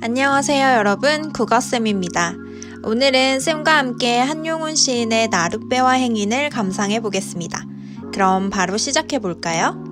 안녕하세요, 여러분. 국어쌤입니다. 오늘은 쌤과 함께 한용운 시인의 나룻배와 행인을 감상해 보겠습니다. 그럼 바로 시작해 볼까요?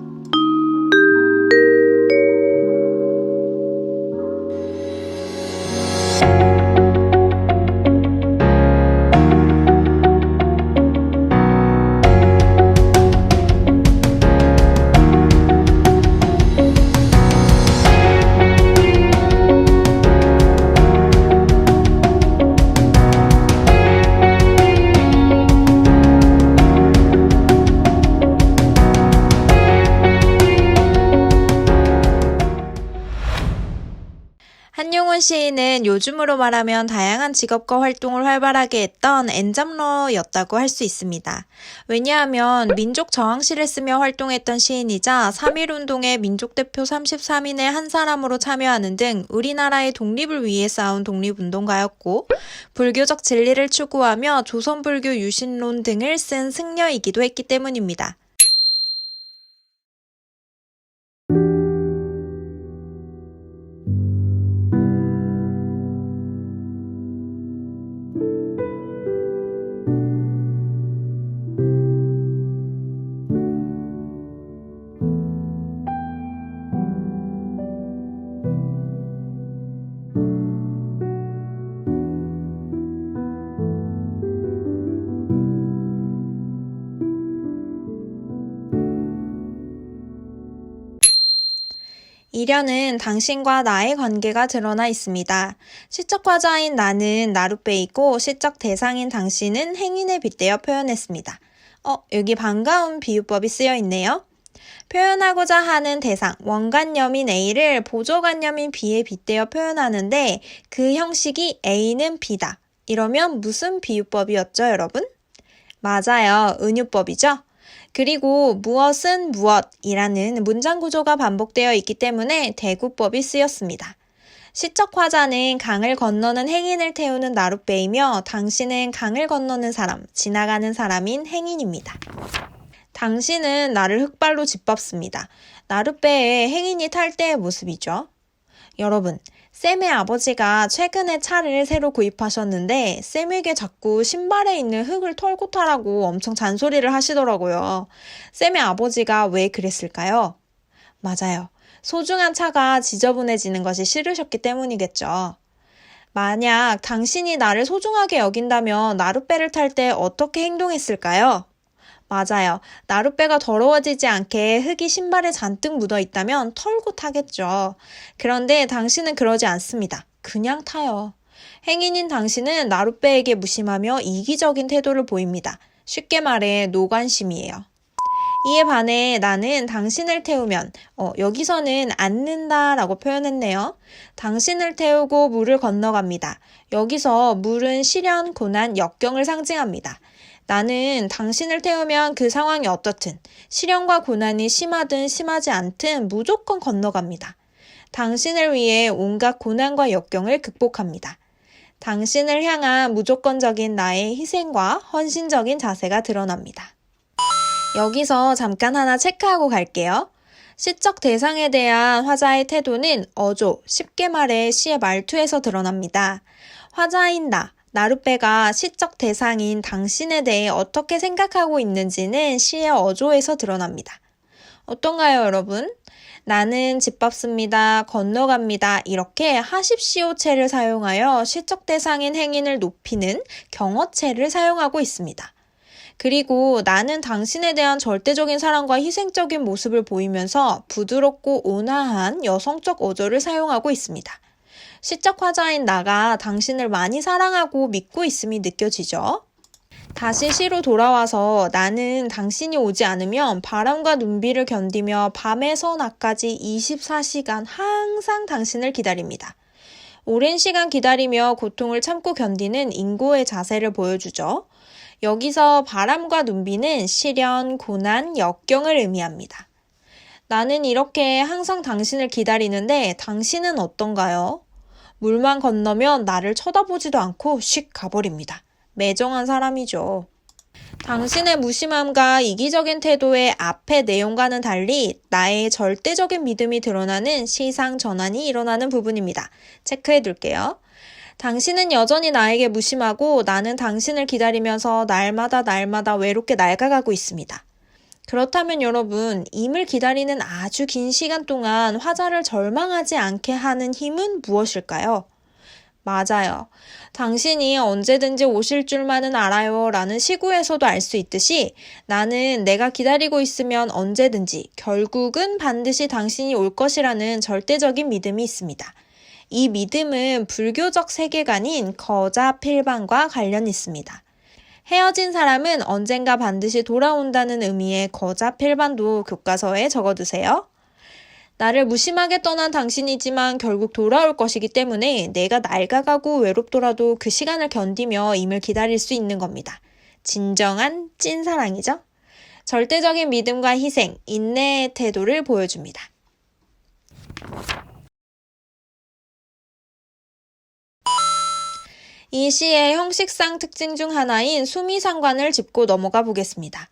한용운 시인은 요즘으로 말하면 다양한 직업과 활동을 활발하게 했던 엔잡러였다고 할 수 있습니다. 왜냐하면 민족 저항시를 쓰며 활동했던 시인이자 3.1운동의 민족대표 33인의 한 사람으로 참여하는 등 우리나라의 독립을 위해 싸운 독립운동가였고 불교적 진리를 추구하며 조선불교 유신론 등을 쓴 승려이기도 했기 때문입니다. 이련은 당신과 나의 관계가 드러나 있습니다. 시적 화자인 나는 나룻배이고 시적 대상인 당신은 행인에 빗대어 표현했습니다. 어, 여기 반가운 비유법이 쓰여 있네요. 표현하고자 하는 대상, 원관념인 A를 보조관념인 B에 빗대어 표현하는데 그 형식이 A는 B다. 이러면 무슨 비유법이었죠, 여러분? 맞아요. 은유법이죠? 그리고 무엇은 무엇이라는 문장 구조가 반복되어 있기 때문에 대구법이 쓰였습니다. 시적 화자는 강을 건너는 행인을 태우는 나룻배이며 당신은 강을 건너는 사람, 지나가는 사람인 행인입니다. 당신은 나를 흙발로 짓밟습니다. 나룻배에 행인이 탈 때의 모습이죠. 여러분, 쌤의 아버지가 최근에 차를 새로 구입하셨는데 쌤에게 자꾸 신발에 있는 흙을 털고 타라고 엄청 잔소리를 하시더라고요. 쌤의 아버지가 왜 그랬을까요? 맞아요. 소중한 차가 지저분해지는 것이 싫으셨기 때문이겠죠. 만약 당신이 나를 소중하게 여긴다면 나룻배를 탈 때 어떻게 행동했을까요? 맞아요. 나룻배가 더러워지지 않게 흙이 신발에 잔뜩 묻어 있다면 털고 타겠죠. 그런데 당신은 그러지 않습니다. 그냥 타요. 행인인 당신은 나룻배에게 무심하며 이기적인 태도를 보입니다. 쉽게 말해 노관심이에요. 이에 반해 나는 당신을 태우면, 어, 여기서는 앉는다라고 표현했네요. 당신을 태우고 물을 건너갑니다. 여기서 물은 시련, 고난, 역경을 상징합니다. 나는 당신을 태우면 그 상황이 어떻든, 시련과 고난이 심하든 심하지 않든 무조건 건너갑니다. 당신을 위해 온갖 고난과 역경을 극복합니다. 당신을 향한 무조건적인 나의 희생과 헌신적인 자세가 드러납니다. 여기서 잠깐 하나 체크하고 갈게요. 시적 대상에 대한 화자의 태도는 어조, 쉽게 말해 시의 말투에서 드러납니다. 화자인 나, 나룻배가 시적 대상인 당신에 대해 어떻게 생각하고 있는지는 시의 어조에서 드러납니다. 어떤가요, 여러분? 나는 짓밟습니다. 건너갑니다. 이렇게 하십시오체를 사용하여 시적 대상인 행인을 높이는 경어체를 사용하고 있습니다. 그리고 나는 당신에 대한 절대적인 사랑과 희생적인 모습을 보이면서 부드럽고 온화한 여성적 어조를 사용하고 있습니다. 시적 화자인 나가 당신을 많이 사랑하고 믿고 있음이 느껴지죠? 다시 시로 돌아와서 나는 당신이 오지 않으면 바람과 눈비를 견디며 밤에서 낮까지 24시간 항상 당신을 기다립니다. 오랜 시간 기다리며 고통을 참고 견디는 인고의 자세를 보여주죠. 여기서 바람과 눈비는 시련, 고난, 역경을 의미합니다. 나는 이렇게 항상 당신을 기다리는데 당신은 어떤가요? 물만 건너면 나를 쳐다보지도 않고 씩 가버립니다. 매정한 사람이죠. 당신의 무심함과 이기적인 태도의 앞의 내용과는 달리 나의 절대적인 믿음이 드러나는 시상 전환이 일어나는 부분입니다. 체크해 둘게요. 당신은 여전히 나에게 무심하고 나는 당신을 기다리면서 날마다 날마다 외롭게 낡아가고 있습니다. 그렇다면 여러분, 임을 기다리는 아주 긴 시간 동안 화자를 절망하지 않게 하는 힘은 무엇일까요? 맞아요. 당신이 언제든지 오실 줄만은 알아요. 라는 시구에서도 알 수 있듯이 나는 내가 기다리고 있으면 언제든지 결국은 반드시 당신이 올 것이라는 절대적인 믿음이 있습니다. 이 믿음은 불교적 세계관인 거자 필반과 관련 있습니다. 헤어진 사람은 언젠가 반드시 돌아온다는 의미의 거자 필반도 교과서에 적어두세요. 나를 무심하게 떠난 당신이지만 결국 돌아올 것이기 때문에 내가 낡아가고 외롭더라도 그 시간을 견디며 임을 기다릴 수 있는 겁니다. 진정한 찐사랑이죠? 절대적인 믿음과 희생, 인내의 태도를 보여줍니다. 이 시의 형식상 특징 중 하나인 수미상관을 짚고 넘어가 보겠습니다.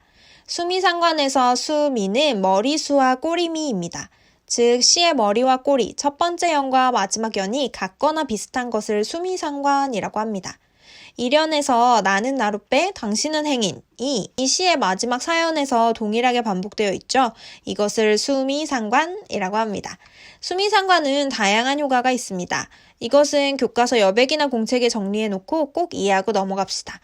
수미상관에서 수미는 머리수와 꼬리미입니다. 즉 시의 머리와 꼬리, 첫 번째 연과 마지막 연이 같거나 비슷한 것을 수미상관이라고 합니다. 이련에서 나는 나룻배, 당신은 행인. 이, 이 시의 마지막 사연에서 동일하게 반복되어 있죠. 이것을 수미상관이라고 합니다. 수미상관은 다양한 효과가 있습니다. 이것은 교과서 여백이나 공책에 정리해 놓고 꼭 이해하고 넘어갑시다.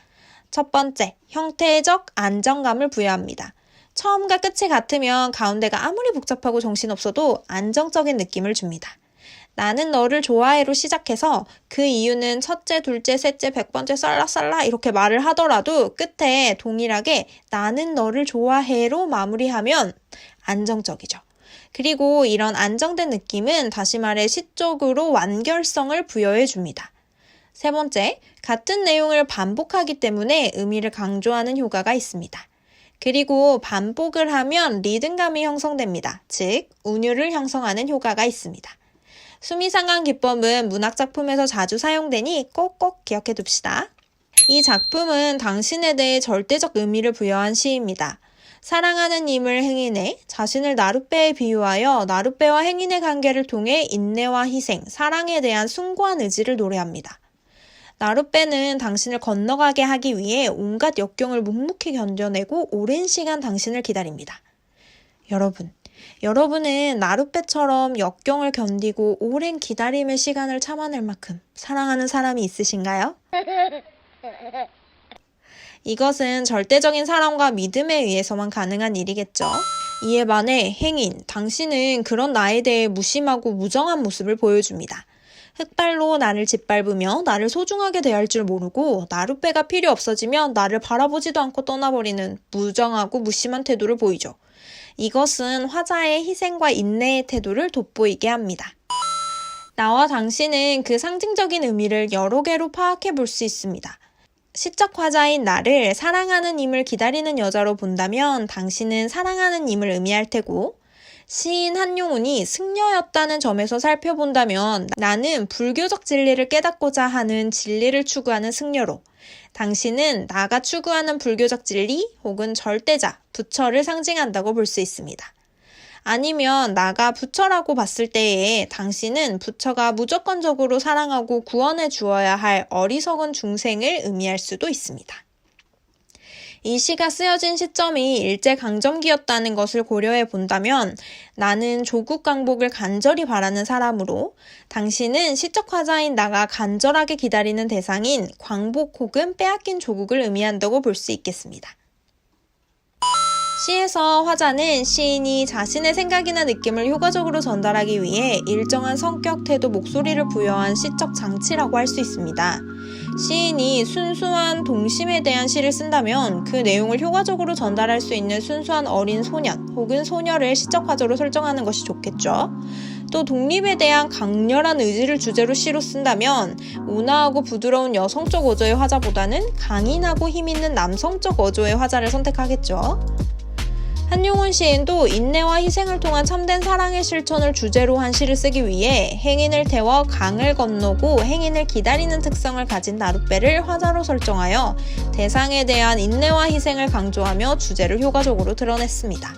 첫 번째, 형태적 안정감을 부여합니다. 처음과 끝이 같으면 가운데가 아무리 복잡하고 정신없어도 안정적인 느낌을 줍니다. 나는 너를 좋아해로 시작해서 그 이유는 첫째, 둘째, 셋째, 백번째, 쌀라쌀라 이렇게 말을 하더라도 끝에 동일하게 나는 너를 좋아해로 마무리하면 안정적이죠. 그리고 이런 안정된 느낌은 다시 말해 시적으로 완결성을 부여해 줍니다. 세 번째, 같은 내용을 반복하기 때문에 의미를 강조하는 효과가 있습니다. 그리고 반복을 하면 리듬감이 형성됩니다. 즉, 운율을 형성하는 효과가 있습니다. 수미상관 기법은 문학작품에서 자주 사용되니 꼭꼭 기억해 둡시다. 이 작품은 당신에 대해 절대적 의미를 부여한 시입니다. 사랑하는 임을 행인에 자신을 나룻배에 비유하여 나룻배와 행인의 관계를 통해 인내와 희생, 사랑에 대한 숭고한 의지를 노래합니다. 나룻배는 당신을 건너가게 하기 위해 온갖 역경을 묵묵히 견뎌내고 오랜 시간 당신을 기다립니다. 여러분, 여러분은 나룻배처럼 역경을 견디고 오랜 기다림의 시간을 참아낼 만큼 사랑하는 사람이 있으신가요? 이것은 절대적인 사랑과 믿음에 의해서만 가능한 일이겠죠. 이에 반해 행인, 당신은 그런 나에 대해 무심하고 무정한 모습을 보여줍니다. 흑발로 나를 짓밟으며 나를 소중하게 대할 줄 모르고 나룻배가 필요 없어지면 나를 바라보지도 않고 떠나버리는 무정하고 무심한 태도를 보이죠. 이것은 화자의 희생과 인내의 태도를 돋보이게 합니다. 나와 당신은 그 상징적인 의미를 여러 개로 파악해 볼 수 있습니다. 시적 화자인 나를 사랑하는 임을 기다리는 여자로 본다면 당신은 사랑하는 임을 의미할 테고 시인 한용운이 승려였다는 점에서 살펴본다면 나는 불교적 진리를 깨닫고자 하는 진리를 추구하는 승려로 당신은 나가 추구하는 불교적 진리 혹은 절대자, 부처를 상징한다고 볼 수 있습니다. 아니면 나가 부처라고 봤을 때에 당신은 부처가 무조건적으로 사랑하고 구원해 주어야 할 어리석은 중생을 의미할 수도 있습니다. 이 시가 쓰여진 시점이 일제강점기였다는 것을 고려해 본다면 나는 조국 강복을 간절히 바라는 사람으로 당신은 시적 화자인 나가 간절하게 기다리는 대상인 광복 혹은 빼앗긴 조국을 의미한다고 볼 수 있겠습니다. 시에서 화자는 시인이 자신의 생각이나 느낌을 효과적으로 전달하기 위해 일정한 성격, 태도, 목소리를 부여한 시적 장치라고 할 수 있습니다. 시인이 순수한 동심에 대한 시를 쓴다면 그 내용을 효과적으로 전달할 수 있는 순수한 어린 소년 혹은 소녀를 시적 화자로 설정하는 것이 좋겠죠. 또 독립에 대한 강렬한 의지를 주제로 시로 쓴다면 온화하고 부드러운 여성적 어조의 화자보다는 강인하고 힘있는 남성적 어조의 화자를 선택하겠죠. 한용운 시인도 인내와 희생을 통한 참된 사랑의 실천을 주제로 한 시를 쓰기 위해 행인을 태워 강을 건너고 행인을 기다리는 특성을 가진 나룻배를 화자로 설정하여 대상에 대한 인내와 희생을 강조하며 주제를 효과적으로 드러냈습니다.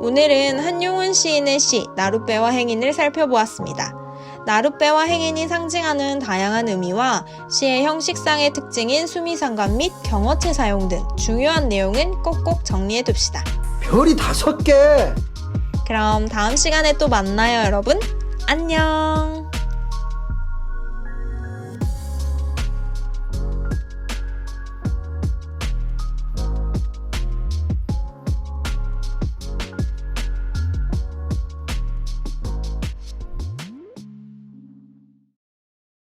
오늘은 한용운 시인의 시 나룻배와 행인을 살펴보았습니다. 나룻배와 행인이 상징하는 다양한 의미와 시의 형식상의 특징인 수미상관 및 경어체 사용 등 중요한 내용은 꼭꼭 정리해 둡시다. 별이 다섯 개. 그럼 다음 시간에 또 만나요, 여러분. 안녕!